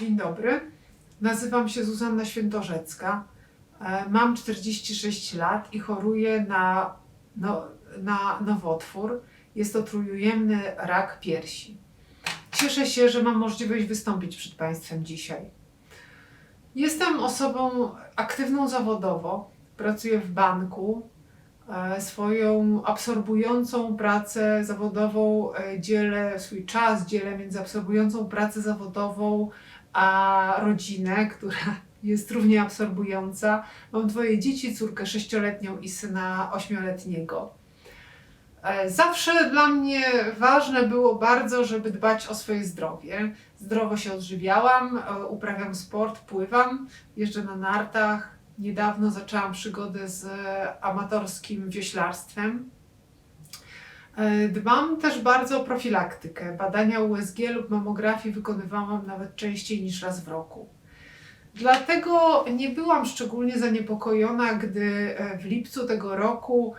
Dzień dobry. Nazywam się Zuzanna Świętorzecka. E, Mam 46 lat i choruję na, no, na nowotwór. Jest to trójujemny rak piersi. Cieszę się, że mam możliwość wystąpić przed Państwem dzisiaj. Jestem osobą aktywną zawodowo. Pracuję w banku. E, Swoją absorbującą pracę zawodową e, dzielę, swój czas dzielę między absorbującą pracę zawodową a rodzinę, która jest równie absorbująca. Mam dwoje dzieci, córkę sześcioletnią i syna ośmioletniego. E, Zawsze dla mnie ważne było bardzo, żeby dbać o swoje zdrowie. Zdrowo się odżywiałam, uprawiam sport, pływam, jeżdżę na nartach. Niedawno zaczęłam przygodę z e, amatorskim wioślarstwem. E, Dbam też bardzo o profilaktykę. Badania USG lub mamografii wykonywałam nawet częściej niż raz w roku. Dlatego nie byłam szczególnie zaniepokojona, gdy e, w lipcu tego roku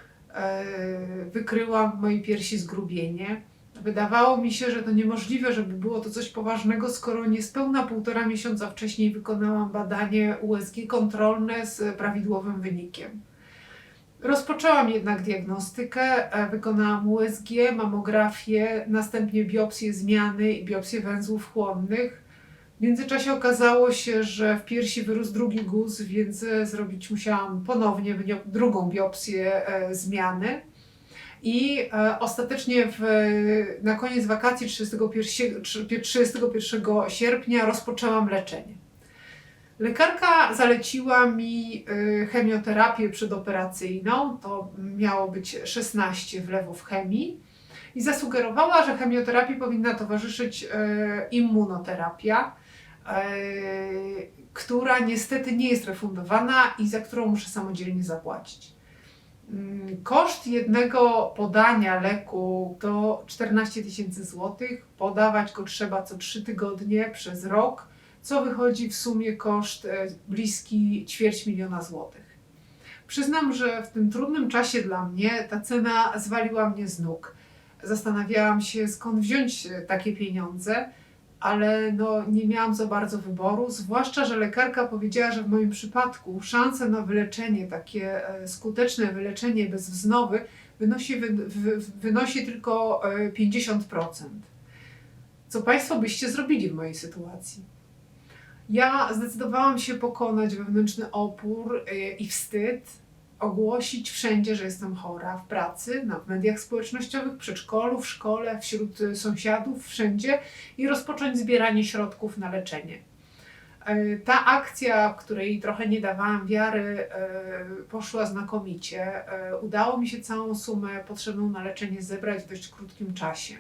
wykryłam w mojej piersi zgrubienie. Wydawało mi się, że to niemożliwe, żeby było to coś poważnego, skoro niespełna półtora miesiąca wcześniej wykonałam badanie USG kontrolne z prawidłowym wynikiem. Rozpoczęłam jednak diagnostykę, e, wykonałam USG, mamografię, następnie biopsję zmiany i biopsję węzłów chłonnych. W międzyczasie okazało się, że w piersi wyrósł drugi guz, więc e, zrobić musiałam ponownie drugą biopsję e, zmiany. I e, ostatecznie w, na koniec wakacji 31, 31 sierpnia rozpoczęłam leczenie. Lekarka zaleciła mi y, chemioterapię przedoperacyjną, to miało być 16 wlewów chemii i zasugerowała, że chemioterapii powinna towarzyszyć y, immunoterapia, która niestety nie jest refundowana i za którą muszę samodzielnie zapłacić. Mm, Koszt jednego podania leku to 14 tysięcy złotych. Podawać go trzeba co 3 tygodnie przez rok co wychodzi w sumie koszt e, bliski ćwierć miliona złotych. Przyznam, że w tym trudnym czasie dla mnie ta cena zwaliła mnie z nóg. Zastanawiałam się, skąd wziąć e, takie pieniądze, ale no, nie miałam za bardzo wyboru, zwłaszcza, że lekarka powiedziała, że w moim przypadku szanse na wyleczenie, takie e, skuteczne wyleczenie bez wznowy, wynosi, wy, wy, wynosi tylko e, 50%. Co Państwo byście zrobili w mojej sytuacji? Ja zdecydowałam się pokonać wewnętrzny opór y, i wstyd, ogłosić wszędzie, że jestem chora w pracy, na w mediach społecznościowych, w przedszkolu, w szkole, wśród y, sąsiadów, wszędzie i rozpocząć zbieranie środków na leczenie. Y, Ta akcja, której trochę nie dawałam wiary, y, poszła znakomicie. Y, Udało mi się całą sumę potrzebną na leczenie zebrać w dość krótkim czasie.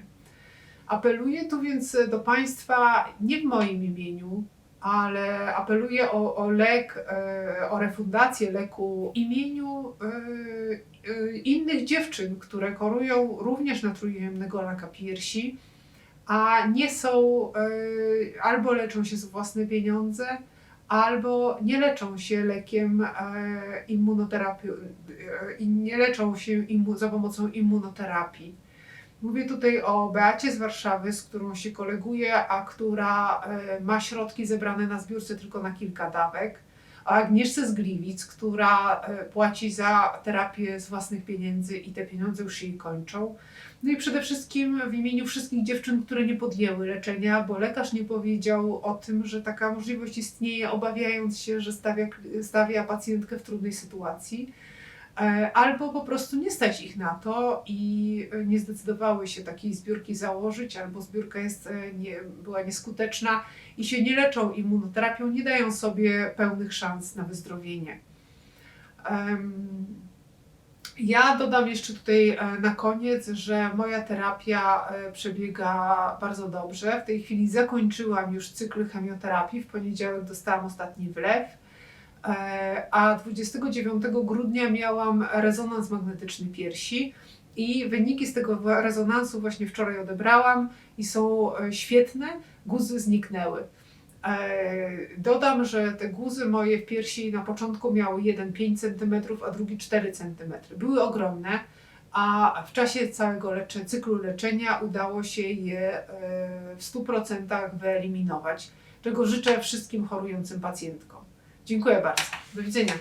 Apeluję tu więc do Państwa nie w moim imieniu, ale apeluję o, o lek, e, o refundację leku w imieniu e, e, innych dziewczyn, które chorują również na trójujemnego raka piersi, a nie są, albo leczą się z własne pieniądze, albo nie leczą się lekiem immunoterapii, nie leczą się za pomocą immunoterapii. Mówię tutaj o Beacie z Warszawy, z którą się koleguję, a która e, ma środki zebrane na zbiórce tylko na kilka dawek. O Agnieszce z Gliwic, która e, płaci za terapię z własnych pieniędzy i te pieniądze już się jej kończą. No i przede wszystkim w imieniu wszystkich dziewczyn, które nie podjęły leczenia, bo lekarz nie powiedział o tym, że taka możliwość istnieje, obawiając się, że stawia, stawia pacjentkę w trudnej sytuacji. E, albo po prostu nie stać ich na to i nie zdecydowały się takiej zbiórki założyć, albo zbiórka jest, e, nie, była nieskuteczna i się nie leczą immunoterapią, nie dają sobie pełnych szans na wyzdrowienie. Ja dodam jeszcze tutaj e, na koniec, że moja terapia przebiega bardzo dobrze. W tej chwili zakończyłam już cykl chemioterapii. W poniedziałek dostałam ostatni wlew. E, a 29 grudnia miałam rezonans magnetyczny piersi i wyniki z tego rezonansu właśnie wczoraj odebrałam i są e, świetne, guzy zniknęły. E, Dodam, że te guzy moje w piersi na początku miały jeden 5 cm, a drugi 4 cm. Były ogromne, a w czasie całego lecze, cyklu leczenia udało się je w 100% wyeliminować. czego życzę wszystkim chorującym pacjentkom. Dziękuję bardzo. Do widzenia.